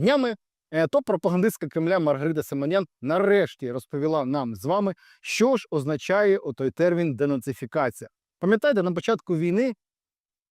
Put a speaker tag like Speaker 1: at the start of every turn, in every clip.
Speaker 1: Днями е, топ-пропагандистка Кремля Маргарита Симонян нарешті розповіла нам з вами, що ж означає отой термін денацифікація. Пам'ятаєте, на початку війни,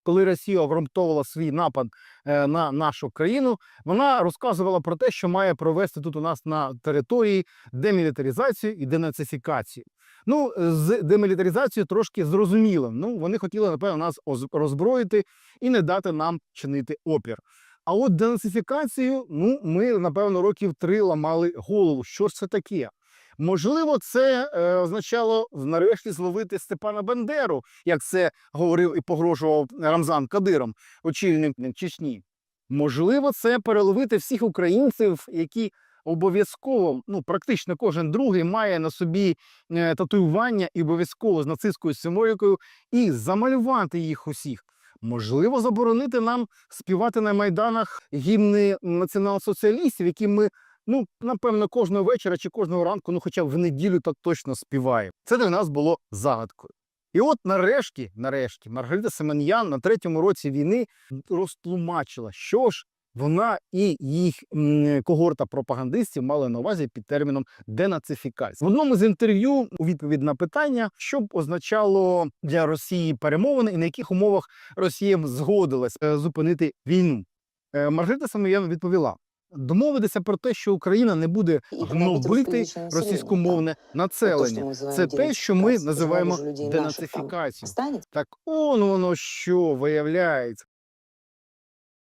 Speaker 1: коли Росія обґрунтовувала свій напад е, на нашу країну, вона розказувала про те, що має провести тут у нас на території демілітаризацію і денацифікацію. Ну, з демілітаризацією трошки зрозуміло. Ну, вони хотіли, напевно, нас оз- роззброїти і не дати нам чинити опір. А от денацифікацію, ну, ми, напевно, років три ламали голову. Що ж це таке? Можливо, це е, означало нарешті зловити Степана Бендеру, як це говорив і погрожував Рамзан Кадиром, очільник Чечні. Можливо, це переловити всіх українців, які обов'язково, ну практично кожен другий має на собі е, татуювання і обов'язково з нацистською символікою, і замалювати їх усіх. Можливо, заборонити нам співати на майданах гімни націонал-соціалістів, які ми, ну напевно, кожного вечора чи кожного ранку, ну хоча б в неділю так точно співаємо. Це для нас було загадкою. І от нарешті, нарешті, Маргарита Семен'ян на третьому році війни розтлумачила, що ж вона і їх когорта пропагандистів мали на увазі під терміном денацифікація. В одному з інтерв'ю у відповідь на питання, що б означало для Росії перемовини і на яких умовах Росія згодилась е, зупинити війну. Е, Маргарита Семен'ян відповіла: домовитися про те, що Україна не буде гнобити російськомовне населення. Це те, що ми називаємо денацифікацією. Так он воно що виявляється.